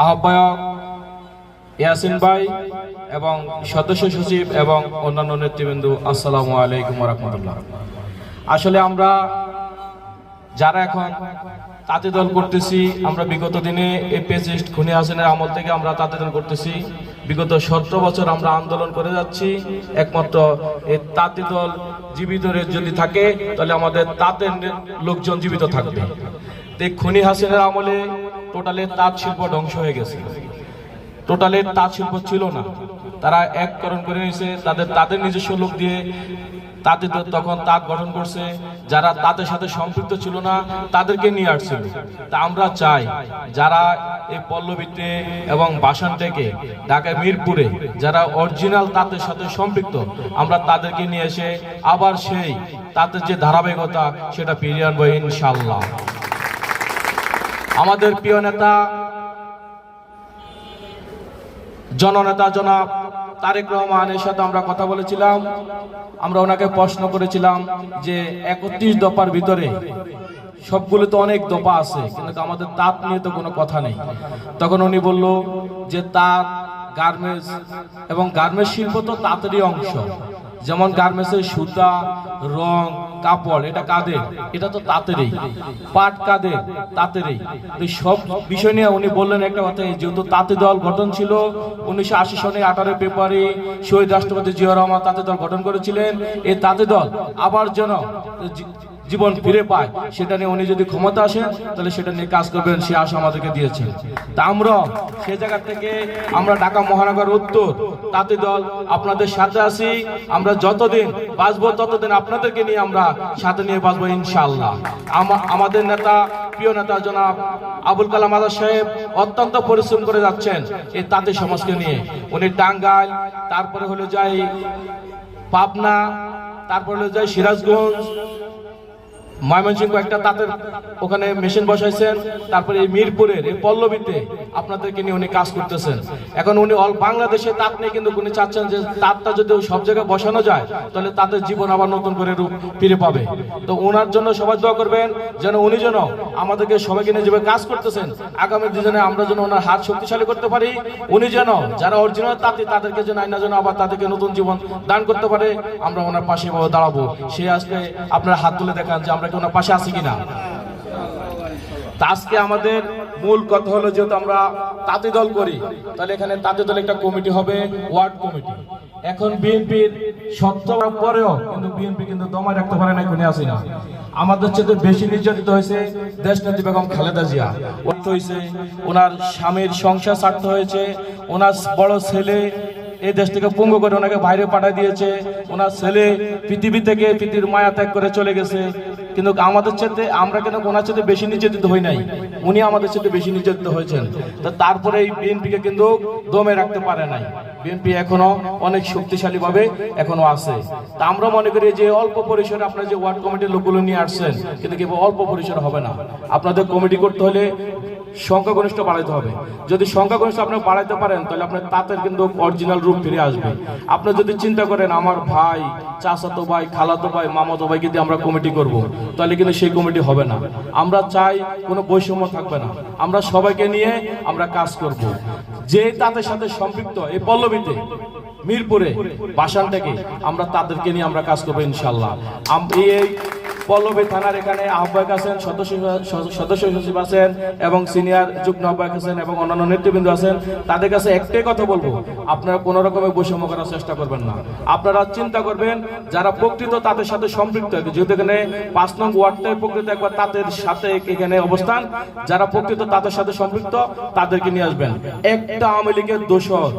আহ্বায়ক ইয়াসিন ভাই এবং সদস্য সচিব এবং অন্যান্য নেতৃবৃন্দ, আসসালামু আলাইকুম রহমতুল্লাহ। আসলে আমরা যারা এখন তাঁতি দল করতেছি, আমরা বিগত দিনে এই পেজিস্ট খুনি হাসিনের আমল থেকে আমরা তাঁতি দল করতেছি। বিগত সতেরো বছর আমরা আন্দোলন করে যাচ্ছি। একমাত্র এই তাঁতি দল জীবিত যদি থাকে, তাহলে আমাদের তাঁতের লোকজন জীবিত থাকবে। খুনি হাসিনের আমলে টোটালি তাঁত শিল্প ধ্বংস হয়ে গেছে। টোটালি তাঁত শিল্প ছিল না। তারা এককরণ করে নিয়েছে, তাদের তাদের নিজস্ব লোক দিয়ে তাদের তখন তাঁত গঠন করছে। যারা তাদের সাথে সম্পৃক্ত ছিল না, তাদেরকে নিয়ে আসছিল। তা আমরা চাই, যারা এই পল্লবীতে এবং বাসান থেকে ঢাকা মিরপুরে, যারা অরিজিনাল তাঁতের সাথে সম্পৃক্ত, আমরা তাদেরকে নিয়ে এসে আবার সেই তাদের যে ধারাবাহিকতা, সেটা ফিরিয়ে আনব ইনশাল্লাহ আমাদের প্রিয় নেতা, জননেতা জনাব তারেক রহমানের সাথে আমরা কথা বলেছিলাম। আমরা ওনাকে প্রশ্ন করেছিলাম যে একত্রিশ দফার ভিতরে সবগুলো তো অনেক দফা আছে, কিন্তু আমাদের তাঁত নিয়ে তো কোনো কথা নেই। তখন উনি বলল যে তাঁত, গার্মেন্টস এবং গার্মেন্টস শিল্প তো তাঁতেরই অংশ। যেমন গার্মেন্টসের সুতা, রং, কাপড়, এটা কাদের? এটা তো তাঁতেরই। পাট কাদের? তাঁতেরই। সব বিষয় নিয়ে উনি বললেন একটা কথা যেহেতু তাঁতে দল গঠন ছিল, উনিশশো আশি সনে আঠারো ফেব্রুয়ারি শহীদ রাষ্ট্রপতি জিয়া রহমান তাঁতে দল গঠন করেছিলেন। এই তাঁতে দল আবার যেন জীবন ফিরে পায়, সেটা নিয়ে উনি যদি ক্ষমতা আসেন, তাহলে সেটা নিয়ে কাজ করবেন, সে আশা আমাদেরকে দিয়েছে। তা আমরা সে জায়গা থেকে আমরা ঢাকা মহানগর উত্তর, তাঁতি দল, আপনাদের সাথে আছি। আমরা যতদিন বাঁচবো, ততদিন আপনাদেরকে নিয়ে আমরা সাথে নিয়ে বাঁচবো ইনশাল্লাহ আমা- আমাদের নেতা, প্রিয় নেতা জনাব আবুল কালাম আজাদ সাহেব অত্যন্ত পরিশ্রম করে যাচ্ছেন এই তাঁতি সমাজকে নিয়ে। উনি টাঙ্গাইল, তারপরে হলো যাই পাবনা, তারপরে হলো যাই সিরাজগঞ্জ ময়মনসিংহ একটা তাঁতের ওখানে মেশিন বসাইছেন, তারপরে এই মিরপুরের, এই পল্লবীতে আপনাদেরকে নিয়ে উনি কাজ করতেছেন। এখন উনি অল বাংলাদেশে তাঁত নিয়ে কিন্তু উনি চাচ্ছেন যে তাঁতটা যদি সব জায়গায় বসানো যায়, তাহলে তাঁতের জীবন আবার নতুন করে রূপ ফিরে পাবে। তো ওনার জন্য সবাই দোয়া করবেন যেন উনি যেন আমাদেরকে সবাইকে নিয়ে যেভাবে কাজ করতেছেন, আগামী দিনে আমরা যেন ওনার হাত শক্তিশালী করতে পারি। উনি যেন যারা অরিজিনাল তাঁতি, তাদেরকে যেন আইনা যেন আবার তাদেরকে নতুন জীবন দান করতে পারে, আমরা ওনার পাশে দাঁড়াবো। সে আজকে আপনার হাত তুলে দেখান যে আমরা কি ওনার পাশে আছি কিনা? তা আজকে আমাদের মূল কথা হলো যেহেতু আমরা তাঁতি দল করি, তাহলে এখানে তাঁতি দল একটা কমিটি হবে, ওয়ার্ড কমিটি। এখন বিএনপির সত্য পরেও কিন্তু বিএনপি কিন্তু দমায় রাখতে পারে না কোনে আসি না আমাদের চেয়ে বেশি নির্যাতিত হয়েছে দেশ নেত্রী বেগম খালেদা জিয়া। অর্থ হয়েছে ওনার স্বামীর সংসার স্বার্থ হয়েছে, ওনার বড় ছেলে এই দেশ থেকে পঙ্গু করে ওনাকে বাইরে পাঠিয়ে দিয়েছে, ওনার ছেলে পৃথিবী থেকে পৃথিবীর মায়া ত্যাগ করে চলে গেছে। কিন্তু আমাদের সাথে, আমরা কিন্তু ওনার সাথে বেশি নির্যাতিত হই নাই? উনি আমাদের সাথে বেশি নির্যাতিত হয়েছেন। তা তারপরে এই বিএনপিকে কিন্তু দমে রাখতে পারে নাই। বিএনপি এখনও অনেক শক্তিশালীভাবে এখনও আছে। তা আমরা মনে করি যে অল্প পরিসরে আপনার যে ওয়ার্ড কমিটির লোকগুলো নিয়ে আসছেন, কিন্তু কেবল অল্প পরিসরে হবে না। আপনাদের কমিটি করতে হলে সংখ্যাগরিষ্ঠ বাড়াইতে হবে। যদি সংখ্যাগরিষ্ঠ আপনি বাড়াইতে পারেন, তাহলে আপনার তাঁতের কিন্তু অরিজিনাল রূপ ফিরে আসবে। আপনি যদি চিন্তা করেন, আমার ভাই, চাচাতো ভাই, খালাতো ভাই, মামাতো ভাইকে দিয়ে আমরা কমিটি করব, তাহলে কিন্তু সেই কমিটি হবে না। আমরা চাই কোনো বৈষম্য থাকবে না। আমরা সবাইকে নিয়ে আমরা কাজ করব। যে তাদের সাথে সম্পৃক্ত, এই পল্লবীতে, মিরপুরে বাসান থেকে আমরা তাদেরকে নিয়ে আমরা কাজ করব ইনশাল্লাহ এই পল্লবী থানার এখানে আহ্বায়ক আছেন, সদস্য সদস্য সচিব আছেন এবং সিনিয়র যুগ্ম আহ্বায়ক আছেন এবং অন্যান্য নেতৃবৃন্দ আছেন। তাদের কাছে একটাই কথা বলব, আপনারা কোনো রকমের বৈষম্য করার চেষ্টা করবেন না। আপনারা চিন্তা করবেন, যারা প্রকৃত তাদের সাথে সম্পৃক্ত, যেহেতু এখানে পাঁচ নং ওয়ার্ডটাই প্রকৃত, একবার তাদের সাথে এখানে অবস্থান। যারা প্রকৃত তাদের সাথে সম্পৃক্ত, তাদেরকে নিয়ে আসবেন। একটা আওয়ামী লীগের দোষর,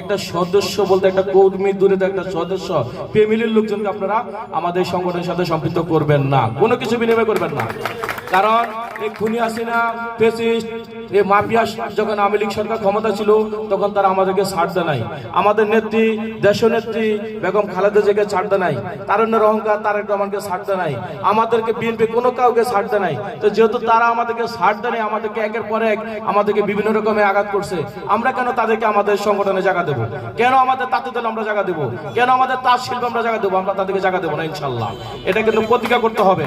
একটা সদস্য বলতে একটা কর্মী দূরে একটা সদস্য, ফ্যামিলির লোকজনকে আপনারা আমাদের সংগঠনের সাথে সম্পৃক্ত করবেন না কোনো কিছু বিনিময় করবেন না। কারণ এই খুনি হাসিনা ফেসিস্ট এই মাফিয়া যখন আওয়ামী লীগ সরকার ক্ষমতা ছিল, তখন তারা আমাদেরকে ছাড় দেয় নাই। আমাদের নেত্রী দেশ নেত্রী বেগম খালেদা জিয়াকে ছাড় দেয় তারুণ্যের অহংকার তারেক রহমানকে ছাড় দেয় আমাদেরকে বিএনপি কোনো কাউকে ছাড় দেয় তো যেহেতু তারা আমাদেরকে ছাড় দেয় আমাদেরকে একের পর এক আমাদেরকে বিভিন্ন রকমের আঘাত করছে, আমরা কেন তাদেরকে আমাদের সংগঠনে জায়গা দেবো? কেন আমাদের তাঁতি দলে আমরা জায়গা দেবো? কেন আমাদের তাঁত শিল্প আমরা জায়গা দেবো? আমরা তাদেরকে জায়গা দেবো না, ইনশাল্লাহ। এটা কিন্তু প্রতিজ্ঞা করতে হবে।